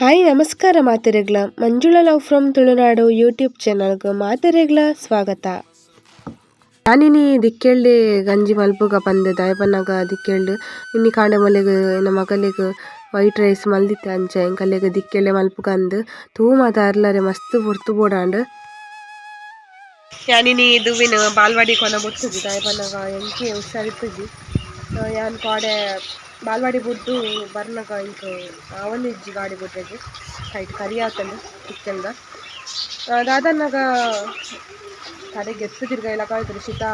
Hi, ನಮಸ್ಕಾರ ಮಾತೆರೆಗ್ಲ Manjula love from Tulunadu YouTube ಚಾನಲ್ಗೆ ಮಾತೆರೆಗ್ಲ ಸ್ವಾಗತ. ನಾನಿನಿ ದಿಕ್ಕೆಳ್ಳಿ ಗಂಜಿ ಮಲ್ಪುಗ ಪಂದ್ ದಾಯಪನ್ನಗ ದಿಕ್ಕೆಳ್ಳು. ಇನ್ನಿ ಕಾಂಡೆ ಮೊಲೆಗ್ ನಮ್ಮ ಮಗಲೆಗ್ ವೈಟ್ ರೈಸ್ ಮಲ್ದಿತ್ತೆ ಅಂಚ ಎಂಕಲೆಗ್ ದಿಕ್ಕೆಳ್ಳೆ ಮಲ್ಪುಗ ಅಂದ್. ತೂ ಅರ್ಲರೆ ಮಸ್ತ್ ಬೋಡಾಂಡ್. ಯಾನಿನಿ ದುವಿನ ಬಾಲ್ವಾಡಿ ಕೊನ ಬುಡ್ತುಜಿ ದಾಯಪನ್ನಗ ಎಂಕಿ ಹುಷಾರಿಪ್ಪುಜಿ ಯಾನ್ ಕಾಡೆ ಬಾಲ್ವಾಡಿ ಬುಡ್ದು ಬರ್ನಗ ಇದು ಆವೊಂದು ಇಜ್ಜಿ ಗಾಡಿ ಬುಡ್ರೆಗ್ ಕೈಟ್ ಕರಿ ಆತಂಡ್ ಇಕ್ಕೆಲ್ದ ದಾದನ್ನಗ ಕಡೆ ಎತ್ತು ತಿರ್ಗ ಇಲ್ಲ ಕಾಯ್ತದೆ ಶೀತ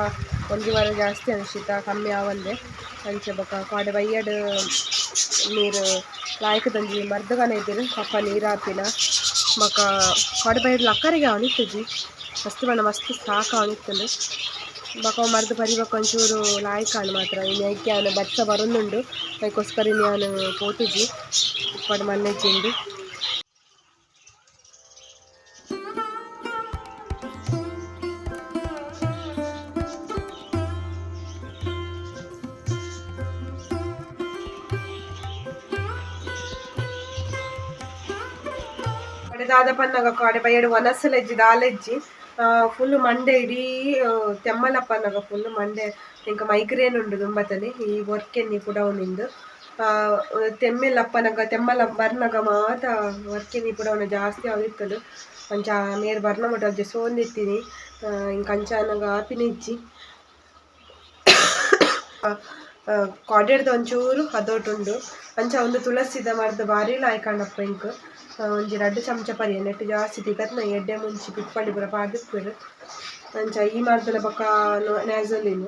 ಒಂಜಿ ವಾರ ಜಾಸ್ತಿ ಅನ್ ಶೀತ, ಕಮ್ಮಿ ಆವಂದೆ ಅಂಚೆ ಬೊಕ ಕಾಡೆ ಬೈಯಡ್ ನೀರು, ಲಾಯ್ಕ್ ತಂಜಿ ಮರ್ದಗನ ಇದ್ದಿರು, ಕಪ್ಪ ನೀರು ಹಾಪಿನ. ಬೊಕ ಕಾಡೆ ಬೈಯಡ್ ಲಕ್ಕರಿಗೆ ಅವನಿತ್ತುಜಿ ಮಸ್ತ್ ಬಣ್ಣ ಮಸ್ತ್ ಸಾಕು ಅವನಿತ್ತಂದು ಮರ್ದ್ ಪರಿಬೊಕ ಒಂಚೂರು ಲಾಯ್ಕಾಂಡ್ ಮಾತ್ರ ಇನ್ನು ಐಕೆ ಅವನ ಬಚ್ಚ ಬರೊಂದುಂಡು ಅದಕ್ಕೋಸ್ಕರ ಇನ್ನು ಅವನು ಪೋತುಜಿ ಕಾಡೆ ಮನ್ನೆಜ್ಜಿಂಡು ಕಡೆ ದಾದ ಪನ್ನಗ ಕಾಡೆ ಬಯ್ಯಡು ಒನಸಲೆಜ್ಜಿ ದಾಲೆಜ್ಜಿ ಫುಲ್ ಮಂಡೆ ಇಡೀ ತೆಮ್ಮಲಪ್ಪನಗ ಫುಲ್ ಮಂಡೆ ಎಂಕ ಮೈಗ್ರೇನ್ ಉಂಡು ದುಂಬತನೆ ಈ ವರ್ಕ್ ಎನ್ನಿ ಕೂಡ ಉನಿಂದು ತೆಮ್ಮೆಲಪ್ಪನಗ ತೆಮ್ಮಲ ಬರ್ನಗ ಮಾತ ವರ್ಕ್ ಎನ್ನಿ ಕೂಡ ಉನ ಜಾಸ್ತಿ ಆವಿತ್ತಲು ಅಂಚ ಮೇರ್ ಬರ್ನ ಮುಟ ಅಜ್ಜೆ ಸೋಂದಿತ್ತೀನಿ ಇಂಕ ಅಂಚಾನಗ ಆಪಿನಿಜ್ಜಿ ಕಾಡೆಡ್ದು ಒಂಚೂರು, ಹದೋಟುಂಡು. ಅಂಚ ಒಂದು ತುಳಸಿದ ಮರದ ಬಾರಿ ಲಾಯ್ಕಂಡಪ್ಪ ಇಂಕ್. ಒಂಜಿ ರಡ್ಡು ಚಮಚ ಪರಿ ನೆಟ್ಟು ಜಾಸ್ತಿ ತಿಕ್ಕತ್ನ ಎಡ್ಡೆ ಮುಂಚಿ ಪಿಪ್ಪಳ್ಳಿ ಪೂರ ಪಾಡ್ದಿಪ್ಪುವೆರ್ ಅಂಚ ಈ ಮರ್ದಲ ಬೊಕ ನ್ಯಾಸೋಲಿನ್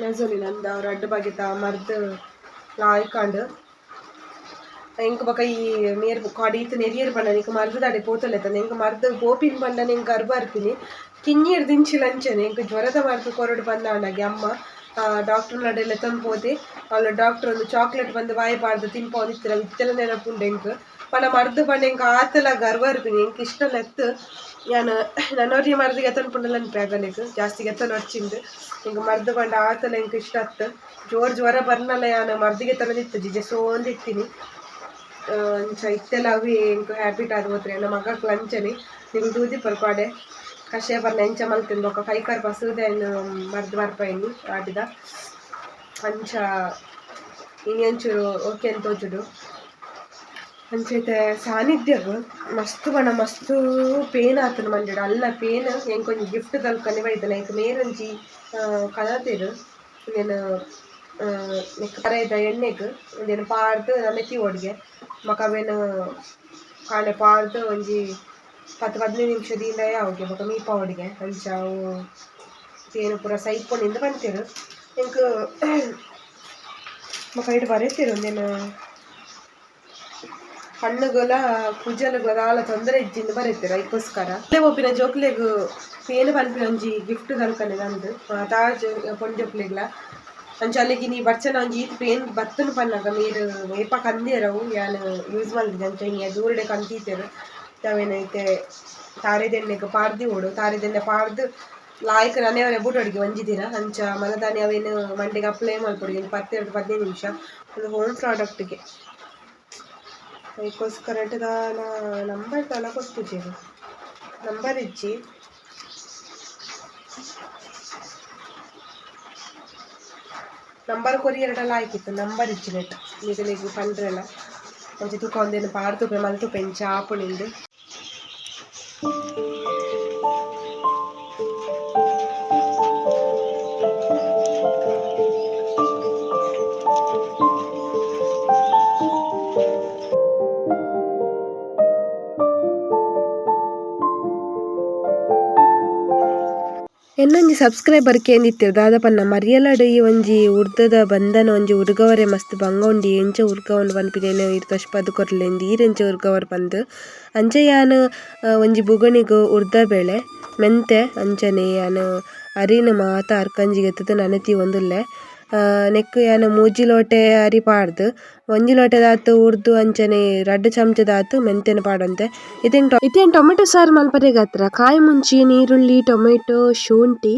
ನ್ಯಾಸೋಲಿನ್ ಅಂದ ರಡ್ಡು ಬಗೆತ ಮರ್ದ್ ಆಯ್ಕೊಂಡು ಎಂಕ್ ಬೊಕ ಈ ಮೇರ್ ಕಾಡಿ ನೆರಿಯರ್ ಪಂಡ ನಿಂಕ್ ಮರದ ಅಡೆ ಪೋತಲೆತ್ತಂದ ಎಂಕ್ ಮರದ ಗೋಪಿನ್ ಬಂಡ ನಿಂಗೆ ಗರ್ಭ ಇರ್ತೀನಿ ಕಿನ್ನಿಯರ್ ದಿಂಚಿಲಂಚನೆ ಎಂಕ್ ಜ್ವರದ ಮರದ ಕೊರಡು ಪಂದಾಂಡಾಗೆ ಅಮ್ಮ. ನಡೆಲ್ಲ ತಂದು ಪೋತೆ ಅವ್ಲ ಡಾಕ್ಟರ್ ಒಂದು ಚಾಕಲೇಟ್ ಬಂದು ಬಾಯಿ ಪಾಡ್ದು ತಿನ್ಪವನಿತ್ತಿರ ವಿತ್ತೆಲ ನೆನಪುಂಡು ಎಂಕ್ ಪಂಡ ಮರ್ದು ಪಂಡ ಎಂಕ್ ಆತಲ ಗರ್ವ ಇರ್ಪಿನಿ ಎಂಕ್ ಇಷ್ಟ ನೆತ್ ಯಾನ್ ನನ್ನೊರಿ ಮರ್ದ್ ಗೆತ್ತನ್ ಪುಂಡಲ ಅನ್ಪೆ ಜಾಸ್ತಿ ಗೆತ್ತನ್ ಹಚ್ಚಿಂದು ಎಂಕ್ ಮರ್ದು ಪಂಡ ಆತಲ ಎಂಕ್ ಇಷ್ಟ ಅತ್ ಜೋರ್ ಜ್ವರ ಬರ್ನಲ ಯಾನ್, ಮರ್ದಿಗೆ ಗೆತ್ತನ ಇತ್ತು ಜಿಜೆ ಸೋಂದಿತ್ತೀನಿ ಅಂಚ ಇತ್ತೆಲ ಅವಿ ಎಂಕ್ ಹ್ಯಾಬಿಟ್ ಆದ್ ಹೋತ್ರಿ. ನನ್ನ ಮಗಕ್ ಲಂಚನಿ ನಿಂಗ್ ದೂದಿ ಪರ್ಪಾಡೆ ಕಷಾಯ ಬರ್ನ ಎಂಚ ಮಲ್ತಿನ್ ಬೊಕ ಕೈಕಾರ್ ಬಸುದೆ ಮರ್ದ್ ಬರ್ಪೈನಿ ಆಡಿದ. ಅಂಚ ಇನಿ ಒಂಚೂರು ಓಕೆ ಅಂತ ತೋಜುಡು. ಅಂಚೈತೆ ಸಾನ್ನಿಧ್ಯಗ್ ಮಸ್ತ್ ಬಣ ಮಸ್ತ್ ಪೇನ್ ಆತನ ಮಂಜುಡು. ಅಲ್ಲ, ಪೇನ್ ಎಂಕೊಂಜಿ ಗಿಫ್ಟ್ ತಲ್ಕನೆ ಬೈದನ ಐಕ್ ಮೇರೊಂಜಿ ಕನತೆರ್ ಇಂದೆನ್ ನೆಕ್ ಕರೆದ ಎಣ್ಣೆಗ್. ಇಂದೆನ್ ಪಾಡ್ದ್, ನಮೆತಿ ಒಡ್ಗೆ ಬೊಕ ಅವೆನ್ ಕಾಂಡೆ ಪಾಡ್ದ್, ಒಂಜಿ ಪತ್ತು ಹದಿನೈದು ನಿಮಿಷ ಯಾವಾಗ ಆವ್ಗೆ ಬೊಕ ಮೀಪ ಒಡ್ಗೆ ಅಂಚ ಅವು ಪೇನ್ ಪೂರ ಸೈಕೊಂಡಿಂದ ಬಂತಿರು ಎಂಕ್ ಬೊಕ ಐಟ್ ಬರೆತೆರ್ ಉಂದೆನ್ ಹಣ್ಣುಗಳ, ಕುಜಲುಗಳ ದಾಲ ತೊಂದರೆ ಇಜ್ಜಿಂದ ಬರೆತೆರ್ ಅದಕ್ಕೋಸ್ಕರ. ಇಲ್ಲೇ ಒಬ್ಬಿನ ಜೋಕ್ಲೆಗ್ ಏನು ಪನ್ಪಿನ ಒಂಜಿ ಗಿಫ್ಟ್ ತಲ್ಕನೆ ನಂದು. ತಾಜ್ ಪೊಂಜೊಕ್ಲೆಗ್ಲ ಅಂಚ ಅಲ್ಲಿಗೆ ನೀ ಬರ್ಚನ ಒಂಜಿ ಈತ್ ಪೇನ್ ಬತ್ತನ ಪನ್ನಗ ಮೀರ್ ಏಪ ಕಂದೆರವು ಯಾನ್ ಯೂಸ್ ಮಲ್ದಿದೆ ಅಂಚ ಇನಿ ದೂರಡೆ ಕಂತೀತೆರ್. ಅವೇನ್ ಐತೆ ತಾರೆದೆಣ್ಣೆಗ್ ಪಾಡ್ದಿ ಓಡು ತಾರೆದೆಣ್ಣೆ ಪಾಡ್ದ್ ಲಾಯ್ಕ್ ನನೆಯವರೆ ಬೂಟೊಡಿಗೆ ಒಂಜಿದಿನ ಅಂಚ ಮನದಾನಿ ಅವೇನು ಮಂಡಿಗೆ ಅಪ್ಲೈ ಮಾಡ್ಕೊಡಿ ಪತ್ತೆರಡು ಹದಿನೈದು ನಿಮಿಷ. ಒಂದು ಹೋಮ್ ಪ್ರಾಡಕ್ಟ್ಗೆ ಅದಕ್ಕೋಸ್ಕರ ನಂಬರ್ ತಲ ಕೊಟ್ಟುಜೆರ್ ನಂಬರ್ ಇಜ್ಜಿ ನಂಬರ್ ಕೊರಿಯರ್ಡಲ ಆಯ್ತಿತ್ತು ನಂಬರ್ ಇಜ್ಜಿನೆಟ್ ನಿಗಲಿಗ್ ಪಂಡ್ರೆಲ ಒಂಜಿ ತೂಕ ಒಂದೇನು ಪಾಡ್ದುಪೆ ಮಲ್ತುಪೆ ಇಂಚ ಆಪುನಿಂದ್ ಎನ್ನೊಂಜಿ ಸಬ್ಸ್ಕ್ರೈಬರ್ ಕೇಂದಿತ್ತೆರ್ ದಾದ ಪನ್ನ ಮರಿಯಲಡ್ ಈ ಒಂಜಿ ಉರ್ದದ ಬಂಧನ ಒಂಜಿ ಉರ್ಗವರೆ ಮಸ್ತ್ ಬಂಗ ಉಂಡಿ ಎಂಚ ಉರ್ಗ ಉಂಡು ಪನ್ಪಿನೇನು ಇರ್ ತೋಜ್ ಪದ್ ಕೊರ್ಲೆಂದು ಈರೆಂಚ ಉರ್ಗವರ್ ಪಂದ್ ಅಂಚ ಯಾನ್ ಒಂಜಿ ಬುಗಣಿಗ್ ಉರ್ದ ಬೇಳೆ, ಮೆಂತೆ ಅಂಚನೆ ಯಾನ್ ಅರಿನ್ ಮಾತ ಅರ್ಕಂಜಿಗೆ ಇತ್ತಿದ್ ನನತಿ ಒಂದುಲ್ಲೆ. ನೆಕ್ಕ್ ಯಾನ್ ಮೂಜಿ ಲೋಟೆ ಅರಿ ಒಂಜಿ ಲೋಟೆ ದಾತು ಉರ್ದು ಅಂಚನೆ ರಡ್ಡ್ ಚಮಚದಾತ್ ಮೆಂತೆನ್ ಪಾಡಂತೆ. ಇತ್ತೆನ್ ಇತ್ತೆನ್ ಟೊಮೆಟೊ ಸಾರು ಮಲ್ಪರೆಗ್ ಗಾತ್ರ. ಕಾಯಿ ಮುಂಚಿ, ನೀರುಳ್ಳಿ, ಟೊಮೆಟೊ, ಶುಂಠಿ,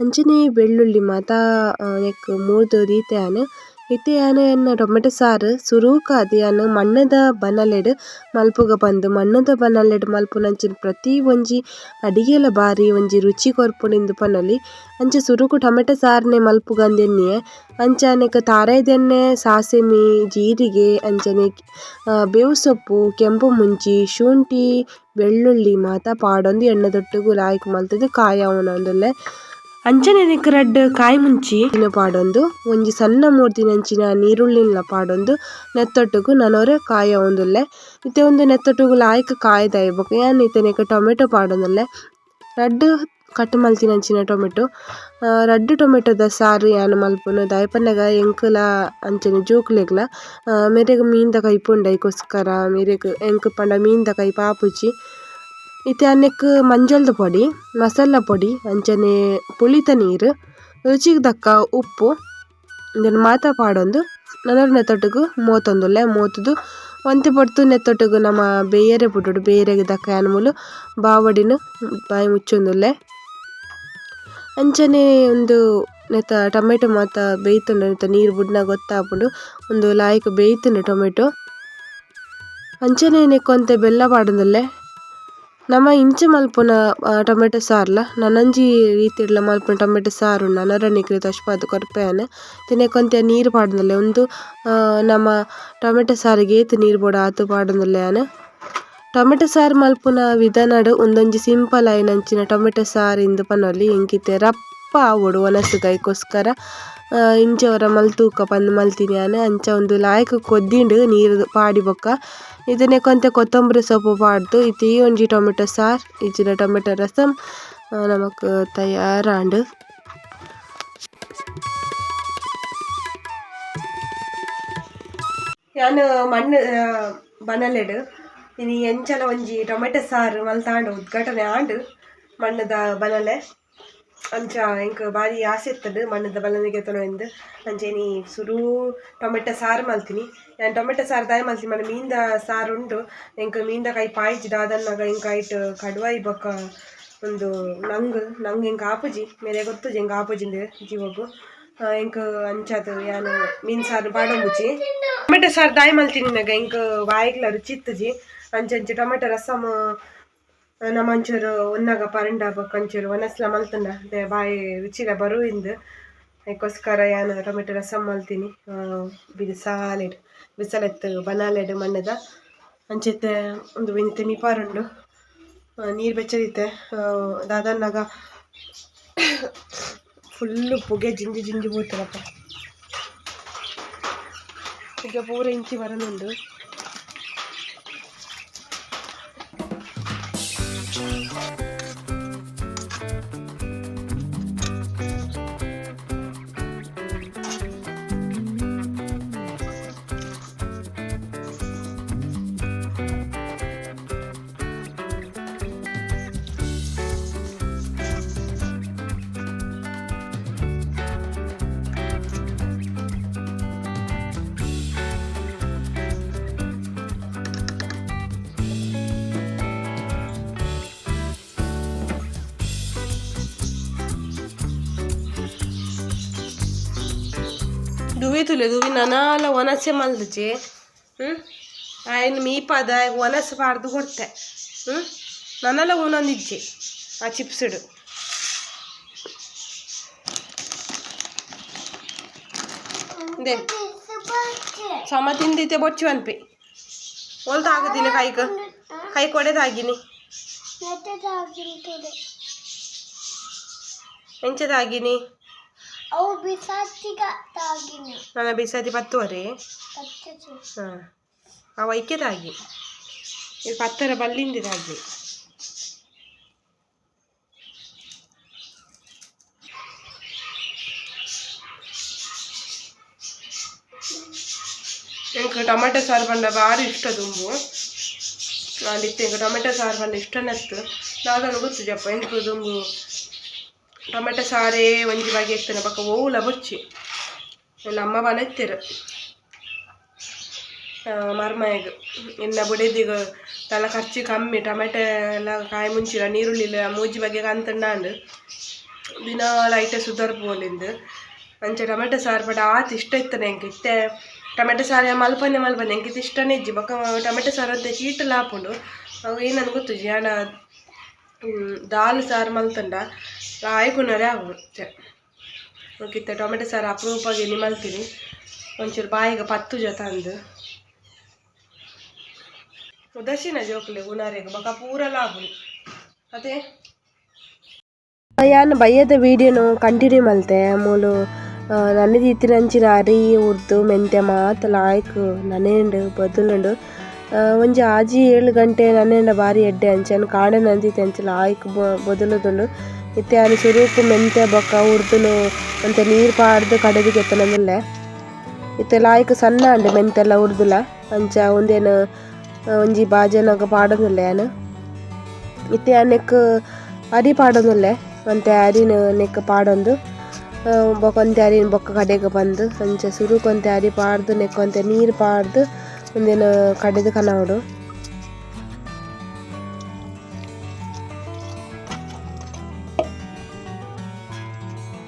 ಅಂಚನೆ ಬೆಳ್ಳುಳ್ಳಿ ಮಾತ ನೆಕ್ಕ್ ಮೂರ್ದು ದೀತೆಯಾನ್ ಇತ್ತೆ ಯಾನ್ ಎನ್ನ ಟೊಮೆಟೊ ಸಾರು ಸುರುಕು ಯಾನ್ ಮಣ್ಣದ ಬನ್ನಲೆಡ್ ಮಲ್ಪುಗ ಪಂದ್ ಮಣ್ಣದ ಬನ್ನಲೆಡ್ ಮಲ್ಪುನಂಚಿನ ಪ್ರತಿ ಒಂಜಿ ಅಡಿಗೆಲ ಬಾರಿ ಒಂಜಿ ರುಚಿ ಕೊರ್ಪುಂಡು ಪನಲಿ ಪನೊಲಿ. ಅಂಚ ಸುರುಕು ಟೊಮೆಟೊ ಸಾರ್ನೆ ಮಲ್ಪುಗಂದ್ ಎನ್ನಿಯೆ ಅನೇಕ ತಾರಾಯ್ದ ಎಣ್ಣೆ ಸಾಸಿಮಿ, ಜೀರಿಗೆ ಅಂಚನೆ ಬೇವು ಸೊಪ್ಪು ಕೆಂಪು ಮುಂಚಿ, ಶುಂಠಿ, ಬೆಳ್ಳುಳ್ಳಿ ಮಾತ ಪಾಡೊಂದು ಎಣ್ಣೆ ದೊಟ್ಟುಗು ಲಾಯ್ಕ್ ಮಲ್ತುದು ಕಾಯ ಅಂಚನೆ ನಿಕ್ ರಡ್ಡ್ ಕಾಯಿ ಮುಂಚಿ ಪಾಡೊಂದು, ಒಂಜಿ ಸಣ್ಣ ಮೂರ್ತಿನಂಚಿನ ನೀರುಳ್ಳಿನ್ಲ ಪಾಡೊಂದು, ನೆತ್ತೊಟ್ಟುಗು ನನೋರೆ ಕಾಯ ಆವೊಂದುಲ್ಲೆ ಇತ್ತೆ ಉಂದು ನೆತ್ತೊಟ್ಟುಗು ಲಾಯ್ಕ್ ಕಾಯಿ ಬೊಕ ಯಾನ್ ಇತ್ತೆನೆಕ್ ಟೊಮೆಟೊ ಪಾಡೊಂದುಲ್ಲೆ. ರಡ್ಡ್ ಕಟ್ ಮಲ್ತಿನಂಚಿನ ಟೊಮೆಟೊ. ರಡ್ಡ್ ಟೊಮೆಟೊದ ಸಾರು ಯಾನ್ ಮಲ್ಪುನು ದಾಯಪನ್ನಗ ಎಂಕುಲ ಅಂಚನೆ ಜೋಕ್ಲೆಗ್ಲ. ಮೆರೆಗ್ ಮೀನ್ದ ಕೈ ಪುಂಡ ಮೇರೆಗ್ ಮೆರೆಗ್ ಎಂಕ್ ಪಂಡ ಮೀನ್ದ ಕೈ ಪಾಪುಜಿ ಇತ್ತೆ ಅನ್ನೆಕ್ ಮಂಜಲ್ದ ಪೊಡಿ, ಮಸಾಲ ಪೊಡಿ, ಅಂಚನೆ ಪುಳಿತ ನೀರ್ ರುಚಿಗ್ ದಕ್ಕ ಉಪ್ಪು ಇಂದೆನ್ ಮಾತ ಪಾಡೊಂದು ನನರ್ ನೆತ್ತೊಟ್ಟುಗು ಮೋತೊಂದುಲ್ಲೆ ಮೋತುದು ಒಂತೆ ಪೊರ್ತು ನೆತ್ತೊಟ್ಟುಗು ನಮ ಬೇಯರೆ ಬುಡುಡು ಬೇಯರೆಗ್ ದಕ್ಕ ಯಾನ್ ಮೂಲು ಬಾವಡಿನ್ ಬಾಯಿ ಮುಚ್ಚೊಂದುಲ್ಲೆ ಅಂಚನೆ ಉಂದು ನೆತ್ತ ಟೊಮೆಟೊ ಮಾತ ಬೇಯ್ತುಂಡ ನೆತ್ತ ನೀರು ಬುಡ್ನ ಗೊತ್ತಾಪುಂಡು ಉಂದು ಲಾಯ್ಕ್ ಬೇಯ್ತುಂಡು ಟೊಮೆಟೊ. ಅಂಚನೆ ನೆಕ್ಕೊಂತೆ ಬೆಲ್ಲ ಪಾಡೊಂದುಲ್ಲೆ ನಮ ಇಂಚ ಮಲ್ಪುನ ಟೊಮೆಟೊ ಸಾರ್ಲ? ನನಂಜಿ ರೀತಿಡ್ಲ ಮಲ್ಪುನ ಟೊಮೆಟೊ ಸಾರು ನನರ ನಿಕ್ಲೆ ತೋಜ್ಪಾದ್ ಕೊರ್ಪೆಯನ್. ತಿನೆಕೊಂತೆ ನೀರು ಪಾಡೊಂದುಲ್ಲೆ ಉಂದು ನಮ ಟೊಮೆಟೊ ಸಾರಿಗೆ ಏತ್ ನೀರು ಬೋಡ ಆತು ಪಾಡೊಂದುಲ್ಲೆ ಯಾನ್ ಟೊಮೆಟೊ ಸಾರು ಮಲ್ಪುನ ವಿಧಾನಡ್ ಉಂದೊಂಜಿ ಸಿಂಪಲ್ ಆಯಿನಂಚಿನ ಟೊಮೆಟೊ ಸಾರು ಇಂದ್ ಪನೊಲಿ ಎಂಕಿತ್ತೆ ರಪ್ಪ ಆವೊಡು ವನಸ್ ಐಕೋಸ್ಕರ ಆ, ಇಂಚ ವರ ಮಲ್ತೂಕ ಪಂದ್ ಮಲ್ತಿನಿ ಯಾನ್ ಅಂಚ ಉಂದು ಲಾಯ್ಕ್ ಕೊದ್ದಿಂಡ್ ನೀರು ಪಾಡಿ ಬೊಕ್ಕ. ಇದನ್ನೇ ಕೊಂತೆ ಕೊತ್ತಂಬರಿ ಸೊಪ್ಪು ಪಾಡ್ದ್. ಇತ್ತೆ ಈ ಒಂಜಿ ಟೊಮೆಟೊ ಸಾರ್ ಇಜ್ಜಿಂಡ ಟೊಮೆಟೊ ರಸಂ ನಮಕ್ ನಮಕ್ ತಯಾರಾಂಡ್. ಯಾನ್ ಮಣ್ಣು ಬನಲೆಡ್. ಇನಿ ಎಂಚಲ ಒಂಜಿ ಟೊಮೆಟೊ ಸಾರ್ ಮಲ್ತಾಂಡ್, ಉದ್ಘಾಟನೆ ಆಂಡ್ ಮಣ್ಣದ ಬನಲೆ. ಅಂಚ ಎಂಕ್ ಬಾರಿ ಆಸೆ ಇರ್ತದೆ ಮಣ್ಣದ ಬಲನೆಗೆ ಎಂದು. ಅಂಚೆನಿ ಸುರು ಟೊಮೆಟೊ ಸಾರು ಮಲ್ತಿನಿ. ನಾನು ಟೊಮೆಟೊ ಸಾರು ದಾಯ ಮಲ್ತೀನಿ, ಮನೆ ಮೀನ್ದ ಸಾರು ಉಂಡು ಎಂಕ್ ಮೀನ್ದ ಕೈ ಪಾಯ್ಜಿ ದಾದನ್ನಾಗ ಎಂಕ್ ಐಟ್ ಕಡುವಾಯಿ ಬೊಕ್ಕ ಒಂದು ನಂಗ್ ನಂಗ್ ಎಂಕ್ ಆಪುಜಿ, ಮೇಲೆ ಗೊತ್ತು ಎಂಕ್ ಆಪುಜಿಂದ ಜೀವಗು ಎಂಕ್ ಯಾನು ಯಾನ್ ಮೀನ್ ಸಾರು ಪಾಡೊಂಬುಜಿ ಟೊಮೆಟೊ ಸಾರು ದಾಯ ಮಲ್ತಿನಿ, ನಗ ಎಂಕ್ ಬಾಯಿಗ್ಲ ರುಚಿ ಇತ್ತುಜಿ ಅಂಚೆ ಟೊಮೆಟೊ ರಸಮ್ ನಮ್ಮ ಅಂಚೂರು ಉನ್ನಾಗ ಪರಂಡ ಬೊಕ್ಕ ಒನಸ್ಲ ಮಲ್ತಂಡ. ಅದೇ ಬಾಯಿ ರುಚಿಲ ಇಂದ್. ಅದಕ್ಕೋಸ್ಕರ ಏನು ಟೊಮೆಟೊ ರಸಂ ಮಲ್ತೀನಿ. ಬಿಸಾಲೆಡ್ ಬಿಸಲೆತ್ತು ಬನಾಲೆಡ್ ಮಣ್ಣದ. ಅಂಚೆತ್ತೆ ಒಂದು ವಿನಿತೆ ಮಿಪಾರುಂಡು ನೀರು ಬೆಚ್ಚದಿತ್ತೆ ದಾದನ್ನಗ ಫುಲ್ಲು ಪುಗೆ ಜಿಂಜಿ ಜಿಂಜಿ ಬೂತಾರಪ್ಪ ಈಗ ಪೂರ ಇಂಚಿ ಬರನುಂಡು ದುವಿ ತುಲೆ ದುವಿ ನನಾಲ ಒನಸೆ ಮಲ್ದಜಿ ಹ್ಞೂ ಆಯ್ನ ಮೀಪಾದ ಒನಸೆ ಪಾಡ್ದು ಕೊಡ್ತೆ ಹ್ಞೂ ನನ್ನಲ್ಲ ಒಂದೊಂದಿಜ್ಜಿ ಆ ಚಿಪ್ಸ್ಡು. ದೇ ಸಮ ತಿಂದಿತ್ತೆ ಬೊಚ್ಚು ಒಲ್ದು ಆಗುದಿಲ್ಲ ಕೈಗ ಕೈ ಕೊಡೆದಾಗಿನಿ. ಎಂಚದಾಗಿನಿ. ಅವು ಬಿಸಾತಿಗ ತಾಗಿನ ನನ್ನ ಬಿಸತಿ ಪತ್ತುವರೆ ಪಚ್ಚು ಹಾಂ ಅವ ಐಕ್ಯದಾಗಿ ಇದು ಪತ್ತರ ಬಲ್ಲಿಂದಿದಾಗಿ എനിക്ക് ಟೊಮೆಟೊ ಸಾರು ಪಂಡ ಭಾರಿ ಇಷ್ಟ ತುಂಬು ನಾನಿತ್ತೆ ಈಗ ಟೊಮೆಟೊ ಸಾರು ಪಂಡ ಇಷ್ಟನತ್ತು ನಾಗಲು ಗೊತ್ತು ಜಪ್ಪ ಎಂಕು ತುಂಬು ಟೊಮೆಟೊ ಸಾರೇ, ಒಂಜಿ ಬಗೆ ಪಕ್ಕ ಓಲ ಬುಚ್ಚಿ. ಎಲ್ಲ ಅಮ್ಮ ಬನೆತ್ತೇರು ಮರ್ಮಯಗ್. ಇನ್ನ ಬುಡೆದಿಗ ತಲ ಖರ್ಚು ಕಮ್ಮಿ, ಟೊಮೆಟೊ ಎಲ್ಲ ಕಾಯಿ ಮುಂಚಿಲ್ಲ ನೀರುಳ್ಳಿ ಮೂಜಿ ಬಗ್ಗೆ ಕಂತಂಡಾಂಡು ದಿನ ಲೈಟ ಸುಧಾರ್ಪೋಲಿಂದು ಅಂಚೆ ಟೊಮೆಟೊ ಸಾರು ಪಡ ಆತ್ ಇಷ್ಟ ಇತ್ತನೆ ಹೆಂಗೆ ಇತ್ತೆ. ಟೊಮೆಟೊ ಸಾರು ಮಲ್ಪನೆ ಮಲ್ಪನೆ ಹೆಂಗೆ ಇದು ಇಷ್ಟನೇ ಇಜ್ಜಿ. ಬೊಕ್ಕ ಟೊಮೆಟೊ ಸಾರು ಅಂತ ಚೀಟ್ ಲಾಪುಂಡು. ಅವು ಏನನ್ನು ಗೊತ್ತು ಜಾಣ ದಾಲ್ ಸಾರು ಮಲ್ತಂಡ. ಆಯ್ಕೊಂಡರೆ ಆಗುತ್ತೆ ಓಕಿತ್ತ ಟೊಮೆಟೊ ಸಾರು ಅಪರೂಪವಾಗಿ ನಿ ಮಲ್ತೀನಿ ಒಂಚೂರು ಬಾಯಿಗೆ ಪತ್ತು ಜೊತೆ ಅಂದು. ಉದರ್ಶಿನ ಜೋಕ್ಲಿ ಉನಾರೆಗೆ ಬಕ ಪೂರ ಲಾಭು. ಅದೇ ಯಾನ್ ಬಯ್ಯದ ವಿಡಿಯೋನು ಕಂಟಿನ್ಯೂ ಮಲ್ತೆ ಮೂಲು ನನ್ನದು ಇತ್ತಿನಂಚಿನ ಅರಿ, ಉರ್ದು ಮೆಂತೆ ಮಾತ, ಲಾಯ್ಕ್ ನನೇಂಡು ಬದುಲುಂಡು ಒಂಜಿ ಆಜಿ ಏಳು ಗಂಟೆ ನನ್ನೆಂಡ ಬಾರಿ ಎಡ್ಡೆ ಅಂಚನ್. ಕಾಂಡೆ ನಂದಿತ್ತೆ ಅಂಚ ಲಾಯ್ಕ್ ಬೊದುಲುದುಂಡು. ಇತ್ತೆ ಆನ್ ಸುರುಕು ಮೆಂತೆ ಬೊಕ್ಕ ಉರ್ದುನು ಒಂತೆ ನೀರು ಪಾಡ್ದ್ ಕಡೆದಿಗೆ ಎತ್ತನಂದುಲ್ಲೆ ಇತ್ತೆ ಲಾಯ್ಕ್ ಸಣ್ಣ ಅಂಡ್ ಮೆಂತೆಲ ಉರ್ದುಲ. ಅಂಚ ಒಂದೇನು ಒಂಜಿ ಬಾಜನಗ ಪಾಡೋದುಲ್ಲೆ ಆನ್ ಇತ್ತೆ ಆನೆಕ್ ನೆಕ್ ಅರಿ ಪಾಡೋದುಲ್ಲೆ, ಒಂತೆ ಅರಿನ ನೆಕ್ ಪಾಡೊಂದು. ಬೊಕ ಒಂತೆ ಅರಿನ ಬೊಕ್ಕ ಕಡೆಗೆ ಬಂದು, ಅಂಚ ಸುರುಕು ಒಂತೆ ಅರಿ ಪಾಡ್ದು, ನೆಕ್ ಒಂತೆ ನೀರು ಪಾಡ್ದು, ಒಂದೇನು ಕಡೆದು ಕನವಡು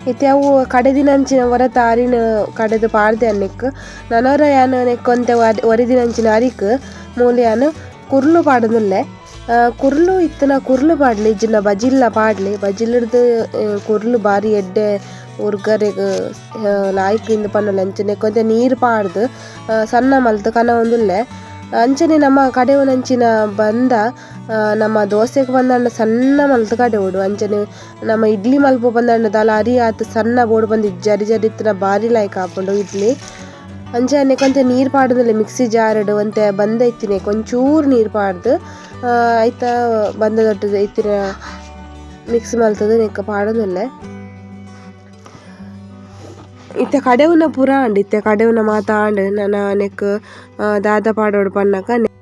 ಇತ್ತೆ ಅವು ಕಡೆದಿನಂಚಿನ ವರತ ಅರಿನ ಕಡೆದು ಪಾಡ್ದೆ ಅನ್ನಕ್ಕೆ ನನವರ ಯಾನ್ ನೆಕ್ಕೊಂತೆ ಒರಿದಿನಂಚಿನ ಅರಿಕ್ ಮೂಲೆ ಯಾನ್ ಕುರ್ಲು ಕುರುಳು ಕುರ್ಲು ಇತ್ತನ ಕುರ್ಲು ಪಾಡ್ಲಿ, ಇಜ್ಜಿನ ಬಜಿಲ್ಲ ಪಾಡ್ಲಿ. ಬಜಿಲ್ಡ್ದು ಕುರ್ಲು ಬಾರಿ ಎಡ್ಡೆ ಉರ್ಗರೆಗ್ ಲಾಯ್ಕ್ ಇಂದು ಪನ್ನೊಲಿ ಅಂಚನೆ ಕೊಂತೆ ನೀರು ಪಾಡ್ದು ಸಣ್ಣ ಮಲ್ತು ಕನ ಒಂದುಲ್ಲೆ ಅಂಚನೆ ನಮ್ಮ ಕಡೆವನಂಚಿನ ಬಂದ ನಮ್ಮ ದೋಸೆಗೆ ಬಂದಣ್ಣ ಸಣ್ಣ ಮಲ್ತ ಕಡೆ ಓಡು. ಅಂಚನೆ ನಮ್ಮ ಇಡ್ಲಿ ಮಲ್ಪ ಬಂದಂಡ ದಲ ಅರಿ ಆತ ಸಣ್ಣ ಬೋಡ್ ಬಂದು ಜರಿ ಜರಿ ಇತ್ತಿನ ಬಾರಿ ಲಾಯ್ಕ್ ಹಾಕೊಂಡು ಇಡ್ಲಿ. ಅಂಚೆ ಅನ್ನೆಕೊಂತೆ ನೀರು ಪಾಡ್ದಲೆ ಮಿಕ್ಸಿ ಜಾರಡು ಅಂತ ಬಂದ ಇತ್ತಿನೆ ಕೊಂಚೂರು ನೀರು ಪಾಡ್ದು ಆಯ್ತಾ ಬಂದ ದೊಡ್ಡದು ಇತ್ತಿನ ಮಿಕ್ಸ್ ಮಲ್ತದ ನೆಕ್ಕ ಪಾಡೋದಲ್ಲೇ. ಇತ್ತೆ ಕಡೆವುನ ಪುರ ಅಂಡ್ ಇತ್ತೆ ಕಡೆವುನ ಮಾತಾಂಡ್ ನನ್ನ ನೆಕ್ ಆ, ದಾದ ಪಾಡೋಡು ಪನ್ನಕ ನೆ-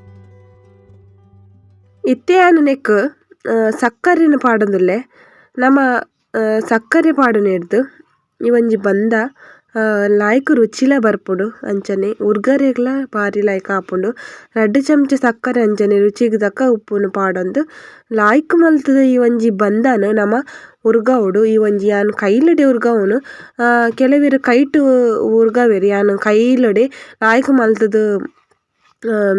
ಇತ್ತೆ ಆನ ನೆಕ್ ಸಕ್ಕರೆನ ಪಾಡೊಂದುಲ್ಲೆ. ನಮ್ಮ ಆ, ಸಕ್ಕರೆ ಪಾಡು ನೆಡ್ದು ಇವೊಂಜಿ ಬಂದ. ಲಾಯ್ಕ್ ರುಚಿಲ ಬರ್ಪುಡು ಅಂಚನೆ ಉರ್ಗರೆಗ್ಲ ಬಾರಿ ಲಾಯ್ಕ್ ಆಪುಂಡು ರಡ್ಡ್ ಚಮಚ ಸಕ್ಕರೆ ಅಂಚನೆ ರುಚಿಗ್ ತಕ್ಕ ಉಪ್ಪುನು ಪಾಡೊಂದು. ಲಾಯ್ಕ್ ಮಲ್ತದ ಈ ಒಂಜಿ ಬಂದನ್ ನಮ ಉರ್ಗವುಡು ಈ ಒಂಜಿ ಯಾನ್ ಕೈಲಡೆ ಉರ್ಗವುನು ಆ, ಕೆಲವೆರ್ ಕೈಟ್ ಉರ್ಗಾವೆರ್ ಯಾನ್ ಕೈಲಡೆ ಲಾಯ್ಕ್ ಮಲ್ತದು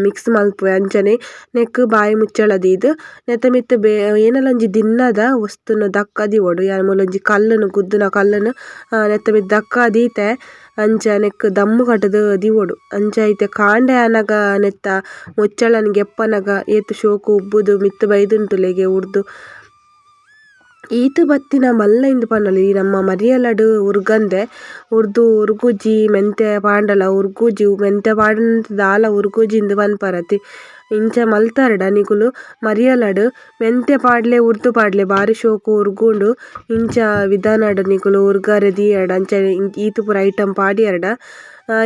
ಮಿಕ್ಸ್ ಮಲ್ಪುವೆ ಅಂಚನೆ ನೆಕ್ ಬಾಯಿ ಮುಚ್ಚಳದೀದ್ ನೆತ್ತ ಮಿತ್ತ್ ಬೇ ಏನಲ ಒಂಜಿ ದಿನ್ನದ ವಸ್ತುನ ದಕ್ಕ ದಿವೊಡು ಯಾನ್ ಮೂಲೊಂಜಿ ಕಲ್ಲುನ್, ಗುದ್ದುನ ಕಲ್ಲುನ್ ನೆತ್ತ ಮಿತ್ತ್ ದಕ್ಕ ದೀತೆ ಅಂಚ ನೆಕ್ ದಮ್ಮು ಕಟುದು ದಿವೊಡು ಅಂಚ ಐತೆ ಕಾಂಡೆ ಆನಗ ನೆತ್ತ ಮುಚ್ಚಳನ್, ಗೆಪ್ಪನಗ, ಏತ್ ಶೋಕು ಉಬ್ಬುದು, ಮಿತ್ತ್ ಬೈದುಂಟುಲೆಗೆ ಉರ್ದು. ಈತ್ ಬತ್ತಿನ ಮಲ್ಲ ಇಂದು ಪನೊಲಿ ನಮ್ಮ ಮರಿಯಲಡ್ ಉರ್ಗಂದೆ. ಉರ್ದು ಉರ್ಗುಜಿ ಮೆಂತೆ ಪಾಂಡಲ. ಉರ್ಗುಜಿ ಮೆಂತೆ ಪಾಂಡ ದಾಲ ಉರ್ಗುಜಿ ಇಂದು ಪನ್ಪರತಿ. ಇಂಚ ಮಲ್ತಾರಡ ನಿಕುಲು ಮರಿಯಲಡ್ ಮೆಂತೆ ಪಾಡ್ಲೆ, ಉರ್ದು ಪಾಡ್ಲೆ, ಬಾರಿ ಶೋಕು ಉರ್ಗುಂಡು. ಇಂಚ ವಿಧಾನಡ್ ನಿಕುಲು ಉರ್ಗರೆ ದಿಯಡ್ ಅಂಚ ಈತ್ ಪೂರ ಐಟಮ್ ಪಾಡಿಯರ್ಡ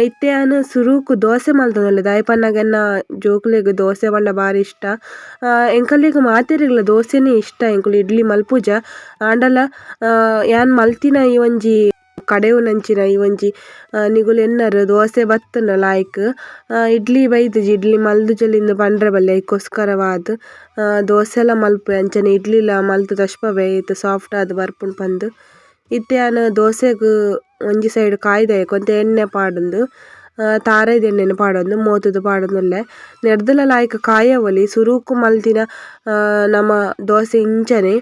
ಇತ್ತೆ ಆನ್ ಸುರುಕು ದೋಸೆ ಮಲ್ತೊಂದುಲ್ಲೆ ದಾಯಪನ್ನಗನ್ನ ಜೋಕುಲೆಗ್ ದೋಸೆ ಪಂಡ ಬಾರಿ ಇಷ್ಟ. ಆ, ಎಂಕಲ್ಲೆಗ್ ಮಾತೆರೆಗ್ಲ ದೋಸೆನೆ ಇಷ್ಟ ಎಂಕುಲು ಇಡ್ಲಿ ಮಲ್ಪುಜ ಆಂಡಲ ಯಾನ್ ಮಲ್ತಿನ ಈ ಒಂಜಿ ಕಡೆವುನಂಚಿನ ಈ ಒಂಜಿ ಆ, ನಿಗುಲು ಎನ್ನರ್ ದೋಸೆ ಬತ್ತುಂಡ ಲಾಯ್ಕ್. ಇಡ್ಲಿ ಬೈದುಜಿ ಇಡ್ಲಿ ಮಲ್ದುಜಲಿಂದ ಪಂಡ್ರೆ ಬಲ್ಲೆ ಐಕೋಸ್ಕರವಾದ್ ಆ, ದೋಸೆಲ ಮಲ್ಪುವೆ ಅಂಚನೆ ಇಡ್ಲಿಲ ಮಲ್ತ್ ತಶ್ಪವೆ ಐತ್ ಸಾಫ್ಟ್ ಆದ್ ಬರ್ಪುಂಡು ಪಂದ್. ಇತ್ತೆ ಆನ್ ದೋಸೆಗ್ ಒಂಜಿ ಸೈಡ್ ಕಾಯ್ದೆ ಕೊಂತೆ ಎಣ್ಣೆ ಪಾಡುಂದು ಅ ತಾರೆದ ಎಣ್ಣೆನ್ ಪಾಡೊಂದು, ಮೋತುದು ಪಾಡೊಂದುಲ್ಲೆ ನೆಡ್ದುಲ ಲಾಯ್ಕ್ ಕಾಯವೊಲಿ ಸುರುಕು ಮಲ್ತಿನ ನಮ ದೋಸೆ ಇಂಚನೆ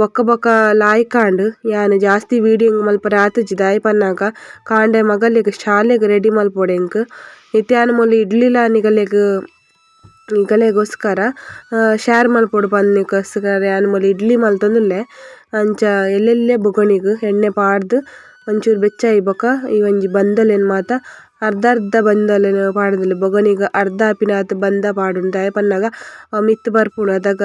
ಬೊಕ್ಕ ಬೊಕ್ಕ ಲಾಯ್ಕಾಂಡ್. ಯಾನ್ ಜಾಸ್ತಿ ವೀಡಿಯೋ ಮಲ್ಪ ಆತುಜಿ ದಾಯೆ ಪನ್ನಾಗ ಕಾಂಡೆ ಮಗಲೆಗ್ ಶಾಲೆಗ್ ರೆಡಿ ಮಲ್ಪೊಡು ಇಂಕ್ ಇತ್ತೆ ಆನ್ ಮೂಲು ಇಡ್ಲಿಲ ನಿಗಲೆಗ್, ನಿಗಲೆಗೋಸ್ಕರ ಶೇರ್ ಮಲ್ಪೊಡು ಪನ್ನಿಕೋಸ್ಕರ ಯಾನ್ ಮೂಲು ಇಡ್ಲಿ ಮಲ್ತೊಂದುಲ್ಲೆ. ಅಂಚ ಎಲ್ಲೆಲ್ಲೆ ಬೊಗಣಿಗ್ ಎಣ್ಣೆ ಪಾಡ್ದ್ ಒಂಚೂರು ಬೆಚ್ಚ ಬೊಕ ಈ ಒಂಜಿ ಬಂದಲೆನ್ ಮಾತ ಅರ್ಧ ಅರ್ಧ ಬಂದಲೆನ್ ಪಾಡ್ದುಲ್ಲೆ. ಬೊಗಣಿಗ್ ಅರ್ಧ ಆಪಿನಾತ್ ಬಂದ ಪಾಡುಂಡು ದಾಯೆ ಪನ್ನಗ ಮಿತ್ತ್ ಬರ್ಪುಂಡು ಅದಗ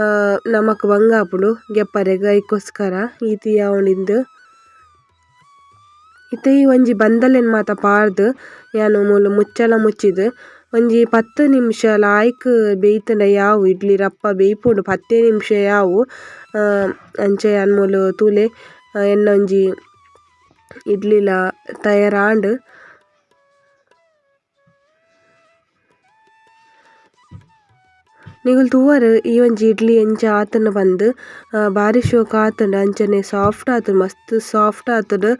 ಆ, ನಮಕ್ ಬಂಗ ಆಪುಂಡು ಗೆಪ್ಪರೆಗ್ ಐಕೋಸ್ಕರ ಈತಿ ಯಾವೊಂಡಿಂದ್ ಇತ್ತೆ ಈ ಒಂಜಿ ಬಂದಲೆನ್ ಮಾತ ಪಾಡ್ದ್ ಯಾನ್ ಮೂಲು ಮುಚ್ಚಲ ಮುಚ್ಚಿದ್. ಒಂಜಿ ಪತ್ತ್ ನಿಮಿಷ ಲಾಯ್ಕ್ ಬೇಯ್ತುಂಡ ಯಾವು? ಇಡ್ಲಿ ರಪ್ಪ ಬೇಯ್ಪುಂಡು ಪತ್ತೇ ನಿಮಿಷ ಯಾವು? ಅಂಚೆ ಯಾನ್ ಮೂಲು ತೂಲೆ ಎನ್ನ ಒಂಜಿ ಇಡ್ಲಿಲ ತಯಾರಾಂಡ್. ನಿಗುಲು ತೂವರೆ ಈ ಒಂಜಿ ಇಡ್ಲಿ ಎಂಚ ಆತುಂಡ ಪಂದ್ ಬಾರಿ ಶೋಕು ಆತುಂಡು, ಅಂಚನೆ ಸಾಫ್ಟ್ ಆತುಂಡು, ಮಸ್ತ್ ಸಾಫ್ಟ್ ಆತುಂಡು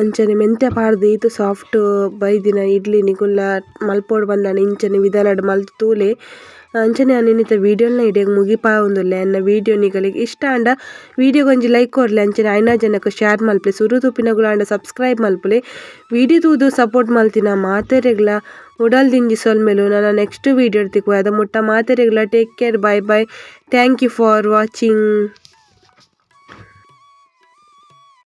ಅಂಚನೆ ಮೆಂತೆ ಪಾಡ್ದ್ ಈತ್ ಸಾಫ್ಟ್ ಬೈದಿನ ಇಡ್ಲಿ ನಿಕುಲ್ಲ ಮಲ್ಪೊಡು ಪಂದ್ ಇಂಚನೆ ವಿಧಾನಡ್ ಮಲ್ತ್ ತೂಲೆ ಅಂಚನೆ ಅನಿನಿತ ವಿಡಿಯೋಲ್ನ ಇಡೆಗ್ ಮುಗಿಪಾವೊಂದುಲ್ಲೆ ಎನ್ನ ವಿಡಿಯೋ ನಿಕುಲೆಗ್ ಇಷ್ಟ ಆಂಡ ವಿಡಿಯೋ ಒಂಜಿ ಲೈಕ್ ಕೊರ್ಲೆ ಅಂಚನೆ ಐನಾ ಜನಕ್ ಶೇರ್ ಮಲ್ಪಲೆ ಸುರು ತೂಪಿನಗುಲಾಂಡ ಸಬ್ಸ್ಕ್ರೈಬ್ ಮಲ್ಪಲೆ. ವಿಡಿಯೋ ತೂದು ಸಪೋರ್ಟ್ ಮಲ್ತಿನ, ಮಾತೆರೆಗ್ಲ, ಉಡಲ್ ದಿಂಜಿ ಸೊಲ್ಮೆಲು ನನ್ನ ನೆಕ್ಸ್ಟ್ ವಿಡಿಯೋ ತಿಕ್ಕುವೆ ಅದ ಮುಟ್ಟ ಮಾತೆರೆಗ್ಲ take care bye bye thank you for watching